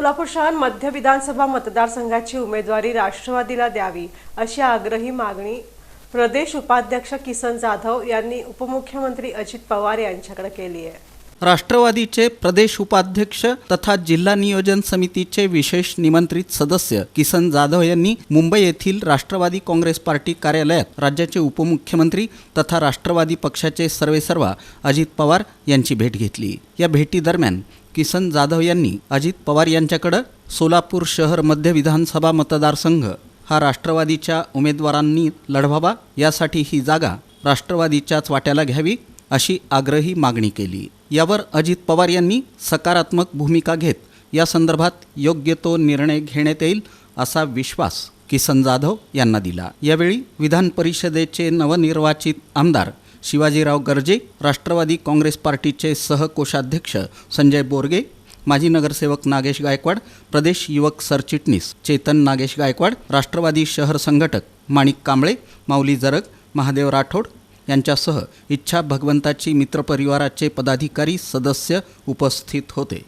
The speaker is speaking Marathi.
सोलापूर शहर मध्य विधानसभा मतदारसंघाची उमेदवारी राष्ट्रवादीला द्यावी अशी आग्रही मागणी प्रदेश उपाध्यक्ष किसन जाधव यांनी उपमुख्यमंत्री अजित पवार यांच्याकडे केली आहे. राष्ट्रवादीचे प्रदेश उपाध्यक्ष तथा जिल्हा नियोजन समितीचे विशेष निमंत्रित सदस्य किसन जाधव यांनी मुंबई येथील राष्ट्रवादी काँग्रेस पार्टी कार्यालयात राज्याचे उपमुख्यमंत्री तथा राष्ट्रवादी पक्षाचे सर्वेसर्वा अजित पवार यांची भेट घेतली. या भेटीदरम्यान किसन जाधव यांनी अजित पवार यांच्याकडं सोलापूर शहर मध्य विधानसभा मतदारसंघ हा राष्ट्रवादीच्या उमेदवारांनी लढवावा यासाठी ही जागा राष्ट्रवादीच्याच वाट्याला घ्यावी अशी आग्रही मागणी केली. यावर अजित पवार यांनी सकारात्मक भूमिका घेत या संदर्भात योग्य तो निर्णय घेण्यात येईल असा विश्वास किसन जाधव यांना दिला. यावेळी विधान परिषदेचे नवनिर्वाचित आमदार शिवाजीराव गर्जे राष्ट्रवादी काँग्रेस पार्टीचे सहकोषाध्यक्ष संजय बोरगे माजी नगरसेवक नागेश गायकवाड प्रदेश युवक सरचिटणीस चेतन नागेश गायकवाड राष्ट्रवादी शहर संघटक माणिक कांबळे माऊली जरग महादेव राठोड यांच्यासह इच्छा भगवंताची मित्रपरिवाराचे पदाधिकारी सदस्य उपस्थित होते.